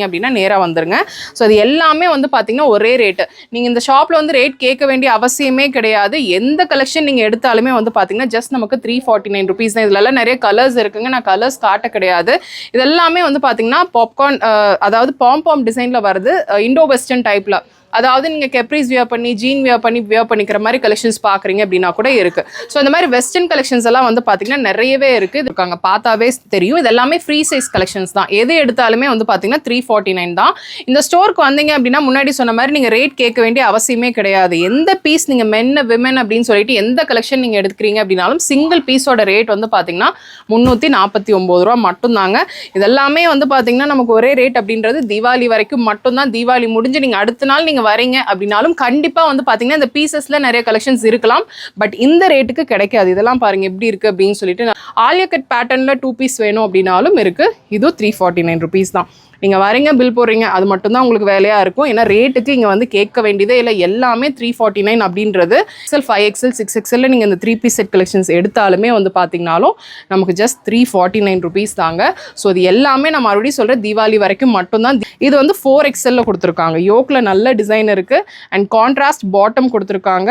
அப்படின்னா நேராக வந்துருங்க. ஸோ அது எல்லாமே வந்து பார்த்தீங்கன்னா ஒரே ரேட்டு நீங்கள் இந்த ஷாப்பில் வந்து ரேட் கேட்க வேண்டிய அவசியமே கிடையாது. எந்த கலெக்ஷன் நீங்கள் எடுத்தாலுமே வந்து பார்த்தீங்கன்னா ஜஸ்ட் நமக்கு த்ரீ ஃபார்ட்டி நைன் ருபீஸ் தான் இதுலலாம் நிறைய கலர்ஸ் இருக்குங்க. நான் கலர்ஸ் காட்ட கிடையாது. இதெல்லாமே வந்து பார்த்தீங்கன்னா பாப்கார்ன் அதாவது பாம் பாம் டிசைனில் வருது இண்டோ வெஸ்டர்ன் டைப்பில் அதாவது நீங்கள் கெப்ரிஸ் வியர் பண்ணி ஜீன் வியர் பண்ணி வியர் பண்ணிக்கிற மாதிரி கலெக்ஷன்ஸ் பார்க்குறீங்க அப்படின்னா கூட இருக்குது ஸோ இந்த மாதிரி வெஸ்டர்ன் கலெக்ஷன்ஸ் எல்லாம் வந்து பார்த்தீங்கன்னா நிறையவே இருக்குது இருக்காங்க. பார்த்தாவே தெரியும். இது எல்லாமே ஃப்ரீ சைஸ் கலெக்ஷன்ஸ் தான். எது எடுத்தாலுமே வந்து பார்த்தீங்கன்னா த்ரீ ஃபார்ட்டி நைன் தான். இந்த ஸ்டோருக்கு வந்தீங்க அப்படின்னா முன்னாடி சொன்ன மாதிரி நீங்கள் ரேட் கேட்க வேண்டிய அவசியமே கிடையாது. எந்த பீஸ் நீங்கள் மென்ன விமன் அப்படின்னு சொல்லிட்டு எந்த கலெக்ஷன் நீங்கள் எடுக்கிறீங்க அப்படின்னாலும் சிங்கிள் பீஸோட ரேட் வந்து பார்த்தீங்கன்னா முந்நூற்றி நாற்பத்தி ஒம்பது ரூபா மட்டும்தாங்க. இதெல்லாமே வந்து பார்த்தீங்கன்னா நமக்கு ஒரே ரேட் அப்படின்றது தீபாவளி வரைக்கும் மட்டும்தான். தீபாவளி முடிஞ்சு நீங்கள் அடுத்த நாள் நீங்கள் வரீங்க அப்படின்னாலும் கண்டிப்பாக வந்து பார்த்தீங்கன்னா இந்த பீசஸில் நிறைய கலெக்ஷன்ஸ் இருக்கலாம். பட் இந்த ரேட்டுக்கு கிடைக்காது. இதெல்லாம் பாருங்க எப்படி இருக்குது அப்படின்னு சொல்லிட்டு ஆலியா கட் பேட்டர்னில் டூ பீஸ் வேணும் அப்படின்னாலும் இருக்குது இதுவும் த்ரீ ஃபார்ட்டி நைன் ருபீஸ் தான். நீங்கள் வரீங்க பில் போடுறீங்க அது மட்டும்தான் உங்களுக்கு வேலையாக இருக்கும். ஏன்னா ரேட்டுக்கு இங்கே வந்து கேட்க வேண்டியதே இல்லை. எல்லாமே த்ரீ ஃபார்ட்டி நைன் அப்படின்றது எக்ஸல் ஃபைவ் எக்ஸல் சிக்ஸ் எக்ஸலில் நீங்கள் இந்த த்ரீ பீஸ் செட் கலெக்ஷன்ஸ் எடுத்தாலுமே வந்து பார்த்தீங்கனாலும் நமக்கு just three forty nine rupees தாங்க. ஸோ இது எல்லாமே நான் மறுபடியும் சொல்கிறேன் தீபாவளி வரைக்கும் மட்டும்தான். இது வந்து ஃபோர் எக்ஸலில் கொடுத்துருக்காங்க. யோக்கில் நல்ல டிசைன் இருக்குது அண்ட் கான்ட்ராஸ்ட் பாட்டம் கொடுத்துருக்காங்க.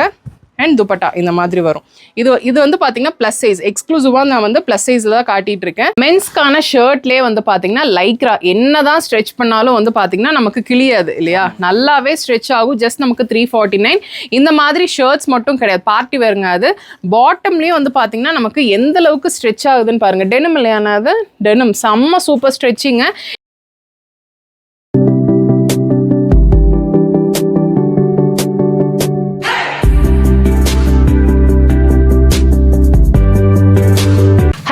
அண்ட் துப்பட்டா இந்த மாதிரி வரும். இது இது வந்து பார்த்தீங்கன்னா ப்ளஸ் சைஸ் எக்ஸ்க்ளூசிவாக நான் வந்து ப்ளஸ் சைஸில் தான் காட்டிட்டு இருக்கேன். மென்ஸ்க்கான ஷர்ட்லேயே வந்து பார்த்தீங்கன்னா லைக்ரா என்ன தான் ஸ்ட்ரெச் பண்ணாலும் வந்து பார்த்தீங்கன்னா நமக்கு கிளியாது இல்லையா? நல்லாவே ஸ்ட்ரெச் ஆகும். ஜஸ்ட் நமக்கு த்ரீ ஃபார்ட்டி நைன் இந்த மாதிரி ஷர்ட்ஸ் மட்டும் கிடையாது. பார்ட்டி வேறுங்க அது. பாட்டம்லேயும் வந்து பார்த்தீங்கன்னா நமக்கு எந்த அளவுக்கு ஸ்ட்ரெச் ஆகுதுன்னு பாருங்கள் டெனிம் இல்லையானா அது? டெனிம் செம்ம சூப்பர் ஸ்ட்ரெச்சிங்க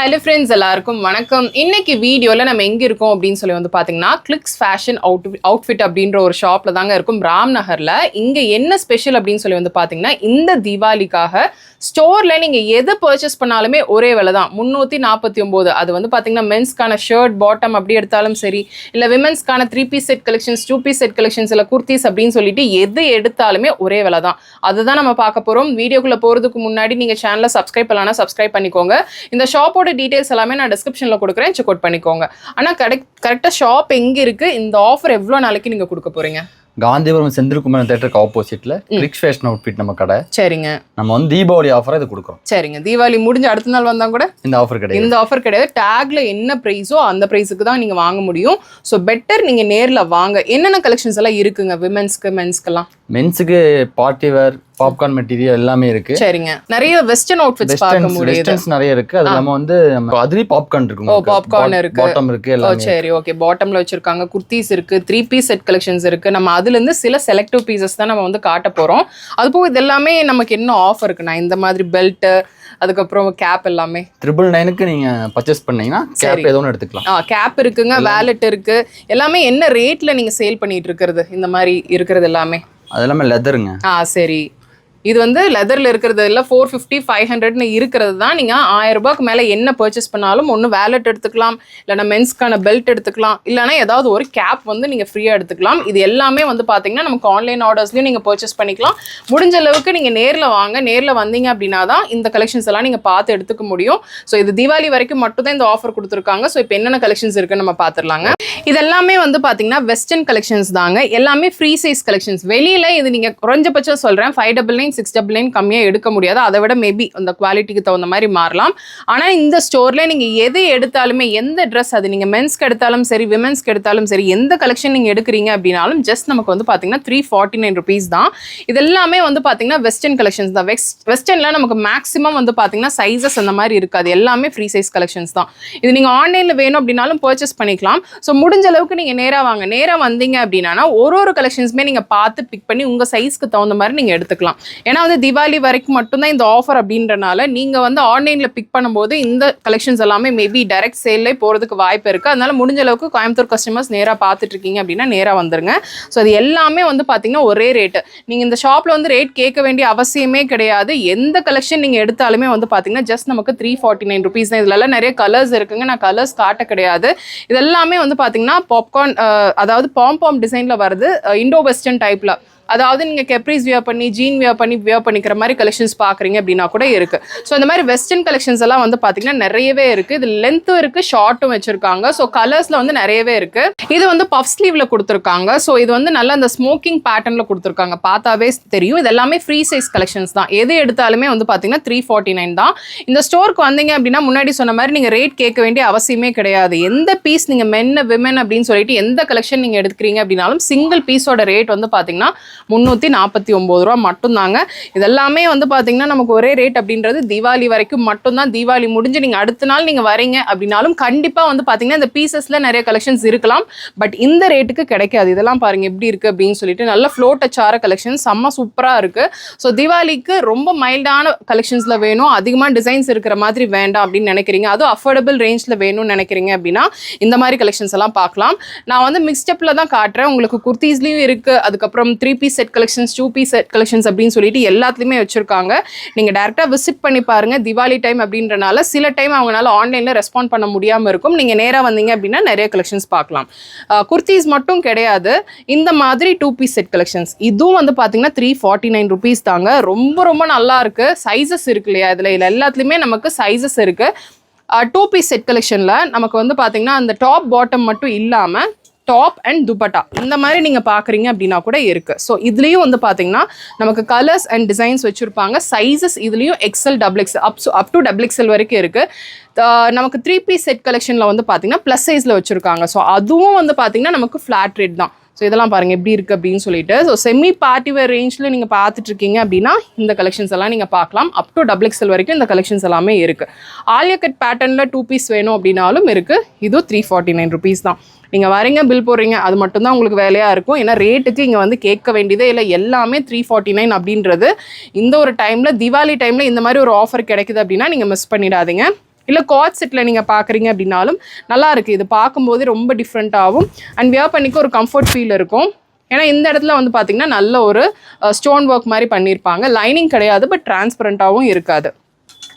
ஹலோ ஃப்ரெண்ட்ஸ் எல்லாருக்கும் வணக்கம். இன்னைக்கு வீடியோவில் நம்ம எங்கே இருக்கோம் அப்படின்னு சொல்லி வந்து பார்த்தீங்கன்னா கிளிக்ஸ் ஃபேஷன் அவுட் அவுட்ஃபிட் அப்படின்ற ஒரு ஷாப்பில் தாங்க இருக்கும். ராம் நகரில் இங்கே என்ன ஸ்பெஷல் அப்படின்னு சொல்லி வந்து பார்த்தீங்கன்னா இந்த தீபாவளிக்காக ஸ்டோரில் நீங்கள் எது பர்ச்சேஸ் பண்ணாலுமே ஒரே விலை தான். முந்நூற்றி நாற்பத்தி ஒம்பது. அது வந்து பார்த்தீங்கன்னா மென்ஸ்க்கான ஷர்ட் பாட்டம் அப்படி எடுத்தாலும் சரி இல்லை விமென்ஸ்க்கான three piece set collections two piece set collections இல்லை குர்த்திஸ் அப்படின்னு சொல்லிட்டு எது எடுத்தாலுமே ஒரே விலை தான். அதுதான் நம்ம பார்க்க போகிறோம் வீடியோக்குள்ளே போகிறதுக்கு முன்னாடி நீங்கள் சேனலை சப்ஸ்கிரைப் பண்ணலாம்னா சப்ஸ்கிரைப் பண்ணிக்கோங்க. இந்த ஷாப்போட டீட்டெயில்ஸ் எல்லாமே நான் டிஸ்கிரிப்ஷனில் கொடுக்குறேன். செக் அவுட் பண்ணிக்கோங்க. ஆனால் கரெக்ட் கரெக்டாக ஷாப் எங்கே இருக்குது இந்த ஆஃபர் எவ்வளோ நாளைக்கு நீங்கள் கொடுக்க போகிறீங்க காந்திபுரம் செந்தில்குமார் தேட்டருக்கு ஆப்போசிட்ல கிளிக்ஸ் ஃபேஷன் அவுட்ஃபிட் நம்ம கடை. சரிங்க. நம்ம வந்து தீபாவளி ஆஃபர் இது கொடுக்குறோம். சரிங்க. தீபாவளி முடிஞ்சு அடுத்த நாள் வந்தால் கூட? இந்த ஆஃபர் கிடையாது. இந்த ஆஃபர் கிடையாது. டேக்ல என்ன ப்ரைஸோ அந்த ப்ரைஸுக்கு தான் நீங்க வாங்க முடியும். ஸோ பெட்டர் நீங்க நேர்ல வாங்க. என்னென்ன கலெக்ஷன்ஸ் எல்லாம் இருக்குங்க? விமென்ஸ்க்கு மென்ஸ்க்கெல்லாம் மென்ஸுக்கு பார்ட்டி வேர் பாப்கார்ன் மெட்டீரியல் எல்லாமே இருக்கு. சரிங்க. நிறைய வெஸ்டர்ன் அவுட்ஃபிட்ஸ் பார்க்க முடியுது வெஸ்டர்ன்ஸ் நிறைய இருக்கு. அது இல்லாம வந்து நம்ம அதுலயும் பாப்கார்ன் இருக்கு ஓ, popcorn இருக்கு. பாட்டம் இருக்கு எல்லாமே சரி ஓகே பாட்டம்ல வச்சிருக்காங்க. குர்த்திஸ் இருக்கு. த்ரீ பீஸ் செட் கலெக்ஷன்ஸ் இருக்கு. நம்ம அதுல இருந்து சில செலக்டிவ் பீசஸ் தான் நம்ம வந்து காட்ட போறோம். அது போக இது எல்லாமே நமக்கு என்ன ஆஃபர் இருக்குண்ணா இந்த மாதிரி பெல்ட் அதுக்கப்புறம் கேப் எல்லாமே. ட்ரிபிள் நைனுக்கு நீங்க பர்ச்சேஸ் பண்ணீங்கன்னா கேப் ஏதோ ஒன்று எடுத்துக்கலாம். ஆ கேப் இருக்குங்க வேலெட் இருக்கு. எல்லாமே என்ன ரேட்ல நீங்க சேல் பண்ணிட்டு இருக்கிறது? இந்த மாதிரி இருக்கிறது எல்லாமே. அது இல்லாமல் லெதருங்க ஆ சரி. இது வந்து லெதரில் இருக்கிறது இல்லை ஃபோர் ஃபிஃப்டி ஃபைவ் ஹண்ட்ரட்னு இருக்கிறது தான். நீங்கள் ஆயிரம் ரூபாய்க்கு மேலே என்ன பர்ச்சேஸ் பண்ணாலும் ஒன்று வேலெட் எடுத்துக்கலாம் இல்லைனா மென்ஸ்க்கான பெல்ட் எடுத்துக்கலாம் இல்லைனா ஏதாவது ஒரு கேப் வந்து நீங்கள் ஃப்ரீயாக எடுத்துக்கலாம். இது எல்லாமே வந்து பார்த்தீங்கன்னா நமக்கு ஆன்லைன் ஆர்டர்ஸ்லையும் நீங்கள் பர்ச்சேஸ் பண்ணிக்கலாம். முடிஞ்ச அளவுக்கு நீங்கள் நேரில் வாங்க. நேரில் வந்தீங்க அப்படின்னா தான் இந்த கலெக்ஷன்ஸ் எல்லாம் நீங்கள் பார்த்து எடுத்துக்க முடியும். ஸோ இது தீபாவளி வரைக்கும் மட்டும் தான் இந்த ஆஃபர் கொடுத்துருக்காங்க. ஸோ இப்போ என்னென்ன கலெக்ஷன்ஸ் இருக்குன்னு நம்ம பார்த்துடலாங்க இதெல்லாமே வந்து பார்த்தீங்கன்னா வெஸ்டர்ன் கலெக்ஷன்ஸ் தாங்க. எல்லாமே ஃப்ரீ சைஸ் கலெக்ஷன்ஸ் வெளியில் இது நீங்கள் குறைஞ்சபட்சம் சொல்கிறேன் five double nine six double nine கம்மியாக எடுக்க முடியாது. அதை விட மேபி அந்த குவாலிட்டிக்கு தகுந்த மாதிரி மாறலாம். ஆனால் இந்த ஸ்டோரில் நீங்கள் எது எடுத்தாலுமே எந்த ட்ரெஸ் அது நீங்கள் மென்ஸ்க்கு எடுத்தாலும் சரி விமென்ஸ்க்கு எடுத்தாலும் சரி எந்த கலெக்ஷன் நீங்கள் எடுக்கிறீங்க அப்படின்னாலும் ஜஸ்ட் நமக்கு வந்து பார்த்தீங்கன்னா த்ரீ ஃபார்ட்டி நைன் ருபீஸ் தான். இது எல்லாமே வந்து பார்த்தீங்கன்னா வெஸ்டர்ன் கலெக்ஷன்ஸ் தான். வெஸ்ட் வெஸ்டர்னில் நமக்கு மேக்ஸிமம் வந்து பார்த்தீங்கன்னா சைஸஸ் அந்த மாதிரி இருக்காது. எல்லாமே ஃப்ரீ சைஸ் கலெக்ஷன்ஸ் தான். இது நீங்கள் ஆன்லைனில் வேணும் அப்படின்னாலும் பர்ச்சேஸ் பண்ணிக்கலாம். ஸோ முடிஞ்ச அளவுக்கு நீங்கள் நேராக வாங்க. நேராக வந்தீங்க அப்படின்னா ஒரு ஒரு கலெக்ஷன்ஸுமே நீங்கள் பார்த்து பிக் பண்ணி உங்கள் சைஸ்க்கு தகுந்த மாதிரி நீங்கள் எடுத்துக்கலாம். ஏன்னா வந்து தீபாவளி வரைக்கும் மட்டும்தான் இந்த ஆஃபர் அப்படின்றனால நீங்கள் வந்து ஆன்லைனில் பிக் பண்ணும்போது இந்த கலெக்ஷன்ஸ் எல்லாமே மேபி டைரக்ட் சேல்லே போகிறதுக்கு வாய்ப்பு இருக்குது அதனால முடிஞ்ச அளவுக்கு கோயம்புத்தூர் கஸ்டமர்ஸ் நேராக பார்த்துட்ருக்கீங்க அப்படின்னா நேராக வந்துருங்க. ஸோ அது எல்லாமே வந்து பார்த்தீங்கன்னா ஒரே ரேட்டு நீங்கள் இந்த ஷாப்பில் வந்து ரேட் கேட்க வேண்டிய அவசியமே கிடையாது. எந்த கலெக்ஷன் நீங்கள் எடுத்தாலுமே வந்து பார்த்தீங்கன்னா ஜஸ்ட் நமக்கு த்ரீ ஃபார்ட்டி நைன் ருபீஸ் தான். இதுலலாம் நிறைய கலர்ஸ் இருக்குங்க. நான் கலர்ஸ் காட்ட கிடையாது. இது எல்லாமே வந்து பார்த்தீங்கன்னா பாப்கார்ன் அதாவது பாம்பாம் டிசைனில் வருது இண்டோ வெஸ்டர்ன் டைப்பில் அதாவது நீங்கள் கெப்ரிஸ் வியர் பண்ணி ஜீன் வியர் பண்ணி வியர் பண்ணிக்கிற மாதிரி கலெக்ஷன்ஸ் பார்க்குறீங்க அப்படின்னா கூட இருக்குது ஸோ இந்த மாதிரி வெஸ்டர்ன் கலெக்ஷன்ஸ் எல்லாம் வந்து பார்த்தீங்கன்னா நிறையவே இருக்குது இது லென்த்தும் இருக்குது ஷார்ட்டும் வச்சுருக்காங்க. ஸோ கலர்ஸில் வந்து நிறையவே இருக்குது இது வந்து பஃப் ஸ்லீவில் கொடுத்துருக்காங்க. ஸோ இது வந்து நல்ல அந்த ஸ்மோக்கிங் பேட்டர்னில் கொடுத்துருக்காங்க. பார்த்தாவே தெரியும். இது எல்லாமே ஃப்ரீ சைஸ் கலெக்ஷன்ஸ் தான். எது எடுத்தாலுமே வந்து பார்த்தீங்கன்னா த்ரீ ஃபார்ட்டி நைன் தான். இந்த ஸ்டோருக்கு வந்தீங்க அப்படின்னா முன்னாடி சொன்ன மாதிரி நீங்கள் ரேட் கேட்க வேண்டிய அவசியமே கிடையாது. எந்த பீஸ் நீங்கள் மென்ன விமன் அப்படின்னு சொல்லிட்டு எந்த கலெக்ஷன் நீங்கள் எடுக்கிறீங்க அப்படின்னாலும் சிங்கிள் பீஸோட ரேட் வந்து பார்த்தீங்கன்னா முந்நூற்றி நாற்பத்தி ஒம்பது ரூபா மட்டும்தாங்க. இதெல்லாமே வந்து பார்த்திங்கன்னா நமக்கு ஒரே ரேட் அப்படின்றது தீபாவளி வரைக்கும் மட்டும்தான். தீபாவளி முடிஞ்சு நீங்கள் அடுத்த நாள் நீங்கள் வரீங்க அப்படின்னாலும் கண்டிப்பாக வந்து பார்த்திங்கன்னா இந்த பீசஸில் நிறைய கலெக்ஷன்ஸ் இருக்கலாம். பட் இந்த ரேட்டுக்கு கிடைக்காது. இதெல்லாம் பாருங்கள் எப்படி இருக்குது அப்படின்னு சொல்லிட்டு நல்ல ஃப்ளோட் டச்சார கலெக்ஷன் செம்ம சூப்பராக இருக்குது ஸோ தீபாவளிக்கு ரொம்ப மைல்டான கலெக்ஷன்ஸில் வேணும். அதிகமாக டிசைன்ஸ் இருக்கிற மாதிரி வேண்டாம் அப்படின்னு நினைக்கிறீங்க. அதுவும் அஃபோர்டபுள் ரேஞ்சில் வேணும்னு நினைக்கிறீங்க அப்படின்னா இந்த மாதிரி கலெக்ஷன்ஸ் எல்லாம் பார்க்கலாம். நான் வந்து மிக்ஸ்டப்பில் தான் காட்டுறேன். உங்களுக்கு குர்த்தீஸ்லேயும் இருக்குது அதுக்கப்புறம் three piece set collections two piece set collections அப்படின்னு சொல்லிட்டு எல்லாத்துலேயுமே வச்சுருக்காங்க. நீங்கள் டேரெக்டாக விசிட் பண்ணி பாருங்கள் திவாலி டைம் அப்படின்றனால சில டைம் அவங்களால ஆன்லைனில் ரெஸ்பாண்ட் பண்ண முடியாமல் இருக்கும். நீங்கள் நேராக வந்தீங்க அப்படின்னா நிறைய கலெக்ஷன்ஸ் பார்க்கலாம். குர்த்தீஸ் மட்டும் கிடையாது. இந்த மாதிரி டூ பீஸ் செட் கலெக்ஷன்ஸ் இதுவும் வந்து பார்த்தீங்கன்னா த்ரீ ஃபார்ட்டி நைன் ருபீஸ் தாங்க. ரொம்ப ரொம்ப நல்லா இருக்குது சைஸஸ் இருக்கு இல்லையா? இதில் இதில் எல்லாத்துலேயுமே நமக்கு சைஸஸ் இருக்குது டூ பீஸ் செட் கலெக்ஷனில் நமக்கு வந்து பார்த்தீங்கன்னா அந்த டாப் பாட்டம் மட்டும் இல்லாமல் டாப் அண்ட் துப்பட்டா இந்த மாதிரி நீங்கள் பார்க்குறீங்க அப்படின்னா கூட இருக்குது ஸோ இதுலேயும் வந்து பார்த்தீங்கன்னா நமக்கு கலர்ஸ் அண்ட் டிசைன்ஸ் வச்சுருப்பாங்க. சைஸஸ் இதுலேயும் XL double X up up to double XL வரைக்கும் இருக்குது நமக்கு த்ரீ பீஸ் செட் கலெக்ஷனில் வந்து பார்த்தீங்கன்னா ப்ளஸ் சைஸில் வச்சுருக்காங்க. ஸோ அதுவும் வந்து பார்த்தீங்கன்னா நமக்கு ஃப்ளாட் ரேட் தான். ஸோ இதெல்லாம் பாருங்கள் எப்படி இருக்குது அப்படின்னு சொல்லிட்டு. ஸோ செமி பார்ட்டி வேர் ரேஞ்சில் நீங்கள் பார்த்துட்டு இருக்கீங்க அப்படின்னா இந்த கலெக்ஷன்ஸ் எல்லாம் நீங்கள் பார்க்கலாம். அப் டு டபுள் எக்ஸல் வரைக்கும் இந்த கலெக்ஷன்ஸ் எல்லாமே இருக்குது ஆலியா கட் பேட்டர்னில் டூ பீஸ் வேணும் அப்படின்னாலும் இருக்குது இதுவும் த்ரீ ஃபார்ட்டி நைன் ருபீஸ் தான். நீங்கள் வரீங்க பில் போடுறீங்க அது மட்டும்தான் உங்களுக்கு வேலையாக இருக்கும். ஏன்னா ரேட்டுக்கு இங்கே வந்து கேட்க வேண்டியதே இல்லை. எல்லாமே த்ரீ ஃபார்ட்டி நைன் அப்படின்றது. இந்த ஒரு டைமில் திவாலி டைமில் இந்த மாதிரி ஒரு ஆஃபர் கிடைக்குது அப்படின்னா நீங்கள் மிஸ் பண்ணிடாதீங்க. இல்லை காட் செட்டில் நீங்கள் பார்க்குறீங்க அப்படின்னாலும் நல்லா இருக்குது இது பார்க்கும்போது ரொம்ப டிஃப்ரெண்ட்டாகவும் அண்ட் வியர் பண்ணிக்க ஒரு கம்ஃபர்ட் ஃபீல் இருக்கும். ஏன்னா இந்த இடத்துல வந்து பார்த்தீங்கன்னா நல்ல ஒரு ஸ்டோன் ஒர்க் மாதிரி பண்ணியிருப்பாங்க லைனிங் கிடையாது பட் டிரான்ஸ்பரண்ட்டாகவும் இருக்காது.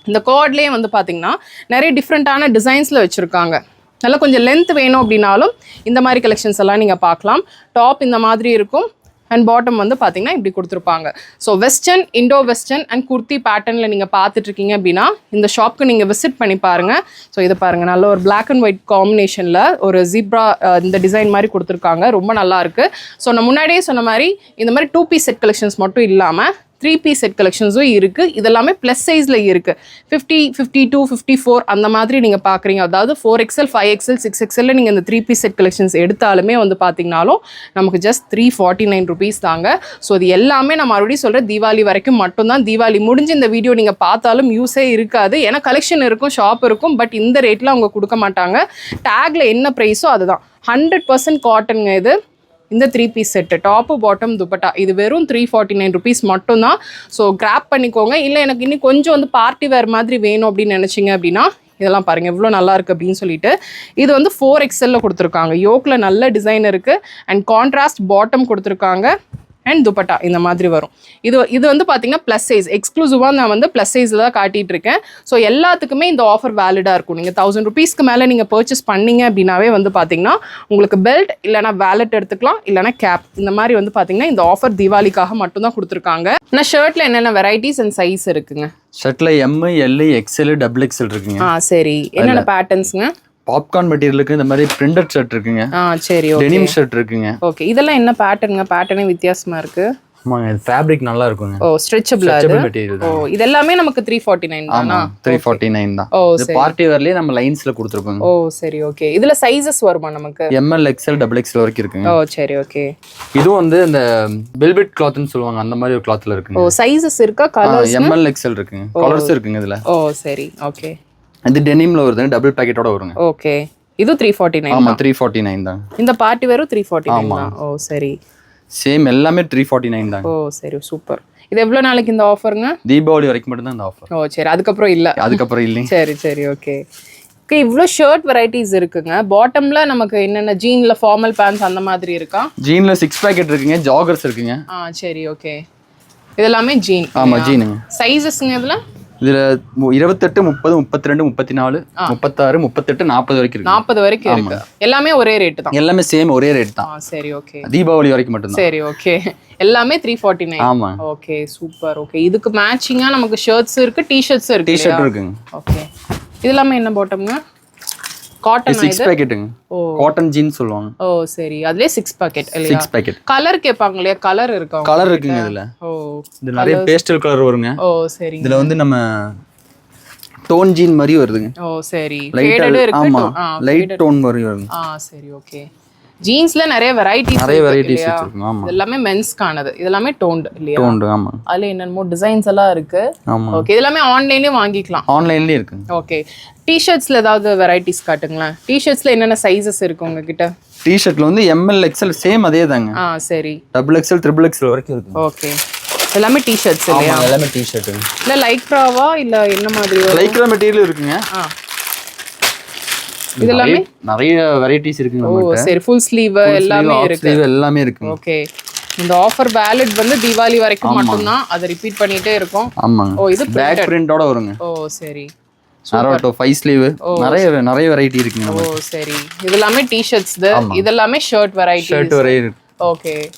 இந்த கோட்லேயே வந்து பார்த்திங்கன்னா நிறைய டிஃப்ரெண்ட்டான டிசைன்ஸில் வச்சுருக்காங்க. நல்லா கொஞ்சம் லென்த் வேணும் அப்படின்னாலும் இந்த மாதிரி கலெக்ஷன்ஸ் எல்லாம் நீங்கள் பார்க்கலாம். டாப் இந்த மாதிரி இருக்கும். அண்ட் பாட்டம் வந்து பார்த்தீங்கன்னா இப்படி கொடுத்துருப்பாங்க. So western Indo western and kurti பேட்டர்னில் நீங்கள் பார்த்துட்ருக்கீங்க அப்படின்னா இந்த ஷாப்க்கு நீங்கள் விசிட் பண்ணி பாருங்கள் ஸோ இதை பாருங்கள் நல்ல ஒரு பிளாக் அண்ட் ஒயிட் காம்பினேஷனில் ஒரு ஜீப்ரா இந்த டிசைன் மாதிரி கொடுத்துருக்காங்க. ரொம்ப நல்லாயிருக்கு ஸோ நான் முன்னாடியே சொன்ன மாதிரி இந்த மாதிரி டூ பீஸ் செட் கலெக்ஷன்ஸ் மட்டும் இல்லாமல் த்ரீ பீஸ் செட் கலெக்ஷன்ஸும் இருக்குது இதெல்லாமே ப்ளஸ் சைஸில் இருக்குது fifty fifty two fifty four அந்த மாதிரி நீங்கள் பார்க்குறீங்க அதாவது four XL five XL six எக்ஸலில் நீங்கள் இந்த த்ரீ பீஸ் செட் கலெக்ஷன்ஸ் எடுத்தாலுமே வந்து பார்த்தீங்கனாலும் நமக்கு just three forty nine rupees தாங்க. ஸோ இது எல்லாமே நான் மறுபடியும் சொல்கிறேன் தீபாவளி வரைக்கும் மட்டும்தான். தீபாவளி முடிஞ்சு இந்த வீடியோ நீங்கள் பார்த்தாலும் யூஸே இருக்காது. ஏன்னா கலெக்ஷன் இருக்கும் ஷாப் இருக்கும். பட் இந்த ரேட்டில் அவங்க கொடுக்க மாட்டாங்க. டேக்கில் என்ன ப்ரைஸோ அதுதான். ஹண்ட்ரட் பர்சன்ட் காட்டனுங்க இது. இந்த three piece set top bottom dupatta இது வெறும் த்ரீ ஃபார்ட்டி நைன் ருபீஸ் மட்டும்தான். ஸோ கிராப் பண்ணிக்கோங்க. இல்லை எனக்கு இன்னும் கொஞ்சம் வந்து பார்ட்டி வேர் மாதிரி வேணும் அப்படின்னு நினச்சிங்க அப்படின்னா இதெல்லாம் பாருங்க இவ்வளோ நல்லா இருக்கு அப்படின்னு சொல்லிட்டு இது வந்து ஃபோர் எக்ஸல்ல கொடுத்துருக்காங்க. யோக்கில் நல்ல டிசைன் இருக்கு. அண்ட் கான்ட்ராஸ்ட் பாட்டம் கொடுத்துருக்காங்க. அண்ட் துப்பட்டா இந்த மாதிரி வரும். இது இது வந்து பார்த்தீங்கன்னா ப்ளஸ் சைஸ் எக்ஸ்க்ளூசிவாக நான் வந்து ப்ளஸ் சைஸில் தான் காட்டிட்டு இருக்கேன். ஸோ எல்லாத்துக்குமே இந்த ஆஃபர் வேலிடாக இருக்கும். நீங்கள் தௌசண்ட் ருபீஸ்க்கு மேலே நீங்கள் பர்ச்சேஸ் பண்ணீங்க அப்படின்னாவே வந்து பார்த்தீங்கன்னா உங்களுக்கு பெல்ட் இல்லைனா வேலெட் எடுத்துக்கலாம் இல்லைனா கேப் இந்த மாதிரி வந்து பார்த்தீங்கன்னா இந்த ஆஃபர் தீபாவளிக்காக மட்டும்தான் கொடுத்துருக்காங்க. ஆனால் ஷர்ட்டில் என்னென்ன வெரைட்டிஸ் அண்ட் சைஸ் இருக்குங்க? ஷர்ட்டில் M L XL double XL இருக்குங்க. ஆ சரி. என்னென்ன பேட்டர்ன்ஸுங்க பாப்கார்ன் மெட்டீரியலுக்கு இந்த மாதிரி பிரிண்டட் ஷர்ட் இருக்குங்க. ஆ சரி ஓகே டெனிம் ஷர்ட் இருக்குங்க. ஓகே இதெல்லாம் என்ன பேட்டர்னுங்க பேட்டர்னே வித்தியாசமா இருக்கு? ஆமாங்க இது ஃபேப்ரிக் நல்லா இருக்குங்க. ஓ ஸ்ட்ரெச்சபிள் மெட்டீரியல் ஓ இது எல்லாமே நமக்கு த்ரீ ஃபார்ட்டி நைன் தானா? ஆமாம் த்ரீ ஃபார்ட்டி நைன் தான். ஓ இது பார்ட்டி வேர்லேயே நம்ம லைன்ஸில் கொடுத்துருக்கோங்க. ஓ சரி ஓகே இதுல சைஸஸ் வருமா நமக்கு? எம்எல் எக்ஸ்எல் டபுள் எக்ஸ்எல் வரைக்கும் இருக்குங்க. ஓ சரி ஓகே இதுவும் வந்து இந்த வெல்வெட் கிளாத்னு சொல்லுவாங்க அந்த மாதிரி ஒரு கிளாத்ல ஓ இருக்குங்க. சைஸஸ் இருக்கா? கலர்ஸ் எம்எல் எக்ஸ்எல் இருக்குங்க. கலர்ஸ் இருக்குங்க இதுல. ஓ சரி ஓகே இது டெனிம்ல வருதுங்க டபுள் பேக்கெட்டோட வருங்க. ஓகே இது த்ரீ ஃபார்ட்டி நைன் ஆமா த்ரீ ஃபார்ட்டி நைன் தான். இந்த பார்ட்டி வெறும் த்ரீ ஃபார்ட்டி நைன் தான். ஓ சரி. சேம் எல்லாமே த்ரீ ஃபார்ட்டி நைன் தாங்க. ஓ சரி சூப்பர் இது எவ்வளோ நாளைக்கு இந்த ஆஃபருங்க தீபாவளி வரைக்கும் மட்டும்தான் இந்த ஆஃபர் ஓ சரி அதுக்கப்புறம் இல்லை. அதுக்கப்புறம் இல்லைங்க. சரி சரி ஓகே ஓகே இவ்வளோ ஷர்ட் வெரைட்டிஸ் இருக்குங்க. பாட்டம்ல நமக்கு என்னென்ன ஜீன்ல ஃபார்மல் பேண்ட்ஸ் அந்த மாதிரி இருக்கா? ஜீன்ல சிக்ஸ் பேக்கெட் இருக்குங்க ஜாகர்ஸ் இருக்குங்க. ஆ சரி ஓகே இதெல்லாமே ஜீன் ஆமா ஜீனுங்க சைஸஸ்ங்க இதுல? இதுல இருபத்தெட்டு முப்பது முப்பத்தி ரெண்டு முப்பத்தி நாலு முப்பத்தாறு முப்பத்தெட்டு நாற்பது வரைக்கும் இருக்கு. நாற்பது வரைக்கும் இருக்கு. எல்லாமே ஒரே ரேட்டு தான். எல்லாமே சேம் ஒரே ரேட் தான். சரி ஓகே தீபாவளி வரைக்கும் மட்டும்தான். சரி ஓகே எல்லாமே த்ரீ ஃபார்ட்டி நைன் ஆமா. ஓகே சூப்பர் ஓகே இதுக்கு மேட்சிங்கா நமக்கு ஷர்ட்ஸ் இருக்கு டிஷர்ட்ஸ் இருக்கு டிஷர்ட் இருக்குங்க. ஓகே இது எல்லாமே என்ன பாட்டம்ங்க காட்டன் சிக்ஸ் பேக்கெட்டுங்க ஓ. காட்டன் ஜீன்ஸ் சொல்லுவாங்க. ஓ சரி. அதுலயே சிக்ஸ் பாக்கெட் இல்லையா? சிக்ஸ் பேக்கெட் கலர் கேட்பாங்க இல்லையா? கலர் இருக்கா கலர் இருக்குங்க இதுல. ஓ இது நிறைய பேஸ்டல் கலர் வருங்க. ஓ சரிங்க. இதுல வந்து நம்ம டோன் ஜீன் மாதிரி வருதுங்க. ஓ சரி. இருக்கு ஆமா. லைட் டோன் மாதிரி வருங்க ஆ சரி ஓகே ஜீன்ஸ்ல நிறைய வெரைட்டிஸ் நிறைய வெரைட்டிஸ் ஆமா. எல்லாமே மென்ஸ்க்கானது இது எல்லாமே டோன்டு இல்லையா? டோன்டு ஆமா. அதுல என்னென்னமோ டிசைன்ஸ் எல்லாம் இருக்கு. ஓகே இது எல்லாமே ஆன்லைன்லயே வாங்கிக்கலாம். ஆன்லைன்லயே இருக்குங்க ஓகே டிஷர்ட்ஸ்ல ஏதாவது வெரைட்டிஸ் காட்டுங்களேன். டிஷர்ட்ஸ்ல என்னென்ன சைஸஸ் இருக்கு உங்ககிட்ட? டிஷர்ட்ல வந்து எம்எல் எக்ஸ்எல் சேம் அதே தாங்க. ஆ சரி. டபுள் எக்ஸ்எல் ட்ரிபிள் எக்ஸ்எல் வரைக்கும் இருக்குங்க. ஓகே எல்லாமே டிஷர்ட்ஸ் இல்லையா? ஆமா எல்லாமே டிஷர்ட்டுங்க இல்ல லைக்ராவா இல்ல என்ன மாதிரி? லைக்ரா மெட்டீரியல் இருக்குங்க. ஆ இது எல்லாமே? நிறைய- வெரைட்டிஸ் இருக்குங்க ஓ நம்மகிட்ட. சரி ஃபுல் ஸ்லீவ் எல்லாமே இருக்கு. எல்லாமே இருக்குங்க. ஓகே இந்த ஆஃபர் வேலிட் வந்து தீபாவளி வரைக்கும் மட்டும்தான். அதை ரிப்பீட் பண்ணிட்டே இருக்கும். ஆமாங்க. ஓ இது பேக் பிரிண்டோட வருங்க. ஓ சரி. நரோட்டோ ஃபைவ் ஸ்லீவ் நிறைய நிறைய வெரைட்டி இருக்குங்க ஓ சரி. இது எல்லாமே டிஷர்ட்ஸ் இது எல்லாமே ஷர்ட் வெரைட்டி ஷர்ட் வரை இருக்கு ஓகே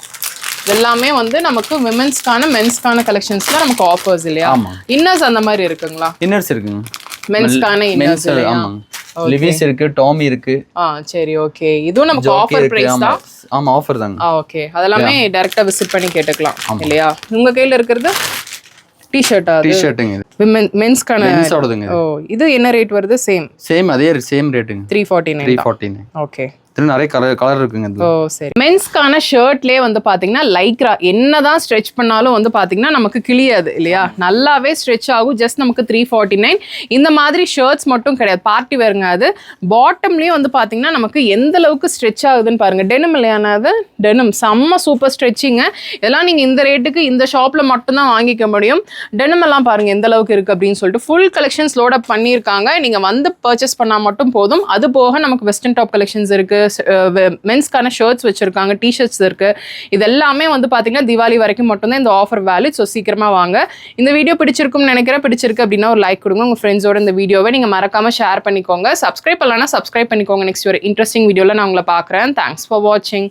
இதெல்லாமே வந்து நமக்கு விமென்ஸ்க்கான மென்ஸ்க்கான கலெக்ஷன்ஸ்ல நமக்கு ஆஃபர்ஸ் இல்லையா? இன்னர்ஸ் அந்த மாதிரி இருக்குங்களா? இன்னர்ஸ் இருக்குங்க. மென்ஸ்க்கான இன்னர்ஸ் இல்லையா? லிவிஸ் இருக்கு டாமி இருக்கு. ஆ சரி ஓகே இதுவும் நமக்கு ஆஃபர் பிரைஸ் தான்? ஆமா ஆஃபர் தாங்க. ஓகே அதெல்லாமே டைரக்டா விசிட் பண்ணி கேட்டுக்கலாம் இல்லையா? உங்க கையில இருக்கிறது டிஷர்ட்டா டிஷர்ட்டுங்க இது. விமென் மென்ஸ்க்கான மென்ஸோடதுங்க ஓ இது என்ன ரேட் வருது? சேம் சேம் அதே சேம் ரேட்டுங்க three forty three nine okay இது நிறைய கலர் கலர் இருக்குங்க ஓ சரி. மென்ஸ்க்கான ஷர்ட்லேயே வந்து பார்த்தீங்கன்னா லைக்ரா என்னதான் ஸ்ட்ரெச் பண்ணாலும் வந்து பார்த்தீங்கன்னா நமக்கு கிளியாது இல்லையா? நல்லாவே ஸ்ட்ரெச் ஆகும். ஜஸ்ட் நமக்கு த்ரீ ஃபார்ட்டி நைன் இந்த மாதிரி ஷர்ட்ஸ் மட்டும் கிடையாது. பார்ட்டி வேறுங்க அது. பாட்டம்லேயும் வந்து பார்த்தீங்கன்னா நமக்கு எந்த அளவுக்கு ஸ்ட்ரெச் ஆகுதுன்னு பாருங்க. டெனிம் இல்லையானா அது? டெனிம் செம்ம சூப்பர் ஸ்ட்ரெச்சிங்க இதெல்லாம் நீங்கள் இந்த ரேட்டுக்கு இந்த ஷாப்பில் மட்டும்தான் வாங்கிக்க முடியும். டெனிம் எல்லாம் பாருங்க எந்த அளவுக்கு இருக்கு அப்படின்னு சொல்லிட்டு. ஃபுல் கலெக்ஷன்ஸ் லோட் அப் பண்ணியிருக்காங்க. நீங்கள் வந்து பர்ச்சேஸ் பண்ணால் மட்டும் போதும். அது போக நமக்கு வெஸ்டர்ன் டாப் கலெக்ஷன்ஸ் இருக்கு. மென்ஸ்க்கான ஷர்ட்ஸ் வச்சுருக்காங்க டிஷர்ட்ஸ் இருக்குது இது எல்லாமே வந்து பார்த்தீங்கன்னா திவாலி வரைக்கும் மட்டும்தான் இந்த ஆஃபர் வேலிட் ஸோ சீக்கிரமாக வாங்க. இந்த வீடியோ பிடிச்சிருக்கும்னு நினைக்கிறேன். பிடிச்சிருக்கு அப்படின்னா ஒரு லைக் கொடுங்க. உங்கள் ஃப்ரெண்ட்ஸோட இந்த வீடியோவை நீங்கள் மறக்காம ஷேர் பண்ணிக்கோங்க. சப்ஸ்கிரைப் பண்ணலாம் சப்ஸ்கிரைப் பண்ணிக்கோங்க. நெக்ஸ்ட் ஒரு இன்ட்ரெஸ்டிங் வீடியோவில் நான் உங்களை பார்க்குறேன். தேங்க்ஸ் ஃபார் வாட்சிங்